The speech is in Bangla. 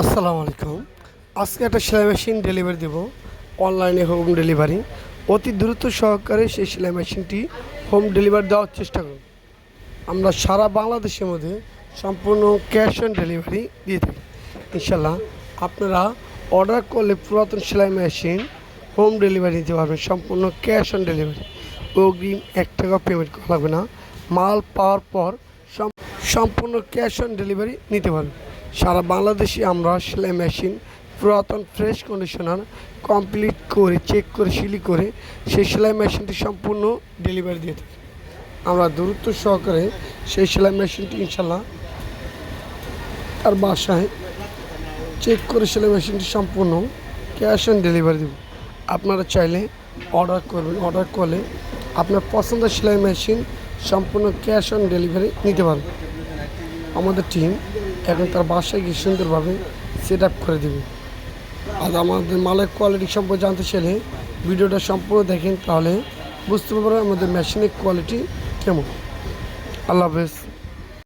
আসসালামু আলাইকুম। আজকে একটা সেলাই মেশিন ডেলিভারি দেব। অনলাইনে হোম ডেলিভারি অতি দ্রুত সহকারে সেই সেলাই মেশিনটি হোম ডেলিভারি দেওয়ার চেষ্টা করুন আমরা সারা বাংলাদেশের মধ্যে সম্পূর্ণ ক্যাশ অন ডেলিভারি দিয়ে থাকি। ইনশাল্লাহ আপনারা অর্ডার করলে পুরাতন সেলাই মেশিন হোম ডেলিভারি দিতে পারবেন। সম্পূর্ণ ক্যাশ অন ডেলিভারি অগ্রিম এক টাকা পেমেন্ট করা লাগবে না। মাল পাওয়ার পর সম্পূর্ণ ক্যাশ অন ডেলিভারি নিতে পারবেন। সারা বাংলাদেশে আমরা সেলাই মেশিন, পুরাতন ফ্রেশ কন্ডিশনার কমপ্লিট করে চেক করে সিলি করে সেই সেলাই মেশিনটি সম্পূর্ণ ডেলিভারি দিয়ে থাকি। আমরা দূরত্ব সহকারে সেই সেলাই মেশিনটি ইনশাল্লাহ তার বাসায় চেক করে সেলাই মেশিনটি সম্পূর্ণ ক্যাশ অন ডেলিভারি দেব। আপনারা চাইলে অর্ডার করবেন অর্ডার করলে আপনার পছন্দের সেলাই মেশিন সম্পূর্ণ ক্যাশ অন ডেলিভারি নিতে পারবেন। আমাদের টিম এখন তার বাসায় গিয়ে সুন্দরভাবে সেট আপ করে দেবে। আর আমাদের মালের কোয়ালিটি সম্পর্কে জানতে চাইলে ভিডিওটা সম্পূর্ণ দেখেন, তাহলে বুঝতে পারবেন আমাদের মেশিনের কোয়ালিটি কেমন। আল্লাহ হাফেজ।